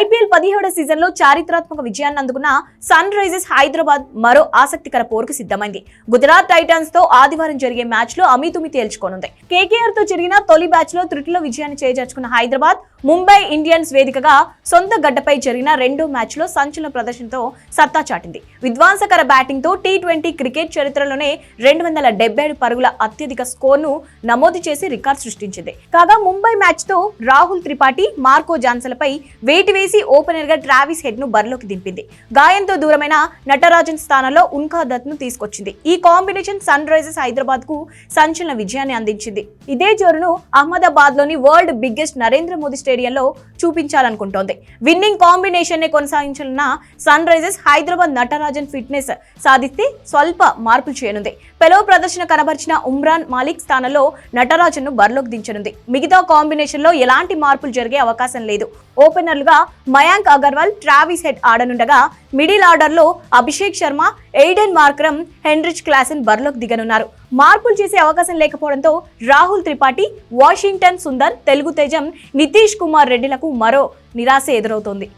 IPL పదిహేడో సీజన్లో చారిత్రాత్మక విజయాన్ని అందుకున్న సన్ రైజర్స్ హైదరాబాద్ మరో ఆసక్తికర పోరుకు సిద్ధమైంది. గుజరాత్ టైటన్స్తో ఆదివారం జరిగే మ్యాచ్లో అమితుమి తేల్చుకోనుంది. కేకేఆర్తో జరిగిన తొలి మ్యాచ్లో త్రుటిలో విజయాన్ని చేజార్చుకున్న హైదరాబాద్ ముంబై ఇండియన్స్ వేదికగా సొంత గడ్డపై జరిగిన రెండో మ్యాచ్లో సంచలన ప్రదర్శనతో సత్తా చాటింది. విధ్వంసకర బ్యాటింగ్తో టీ ట్వంటీ క్రికెట్ చరిత్రలోనే రెండు వందల డెబ్బై ఏడు పరుగుల అత్యధిక స్కోర్ను నమోదు చేసి రికార్డ్ సృష్టించింది. కాగా ముంబై మ్యాచ్తో రాహుల్ త్రిపాఠి మార్కో జాన్సన్లపై వేటి వేసి ఓపెనర్గా ట్రావిస్ హెడ్ను బరిలోకి దింపింది. గాయంతో దూరమైన నటరాజన్ స్థానంలో ఉన్కా దత్ను తీసుకొచ్చింది. ఈ కాంబినేషన్ సన్ రైజర్స్ హైదరాబాద్కు సంచలన విజయాన్ని అందించింది. ఇదే జోరును అహ్మదాబాద్లోని వరల్డ్ బిగ్గెస్ట్ నరేంద్ర మోదీ స్టేడియంలో చూపించాలనుకుంటోంది. విన్నింగ్ కాంబినేషన్ నే కొనసాగించాలన్న Sunrisers Hyderabad Natarajan fitness సాధిస్తే స్వల్ప మార్పులు చేయనుంది. పెలో ప్రదర్శన కనబరిచిన ఉమ్రాన్ మాలిక్ స్థానంలో నటరాజన్ను బరిలోకి దించనుంది. మిగతా కాంబినేషన్లో ఎలాంటి మార్పులు జరిగే అవకాశం లేదు. ఓపెనర్లుగా మయాంక్ అగర్వాల్ ట్రావిస్ హెడ్ ఆడనుండగా మిడిల్ ఆర్డర్లో Abhishek Sharma Aiden Markram Heinrich Klaasen బరిలోకి దిగనున్నారు. మార్పులు చేసే అవకాశం లేకపోవడంతో రాహుల్ త్రిపాఠి వాషింగ్టన్ సుందర్ తెలుగు తేజం నితీష్ కుమార్ రెడ్డిలకు మరో నిరాశ ఎదురవుతోంది.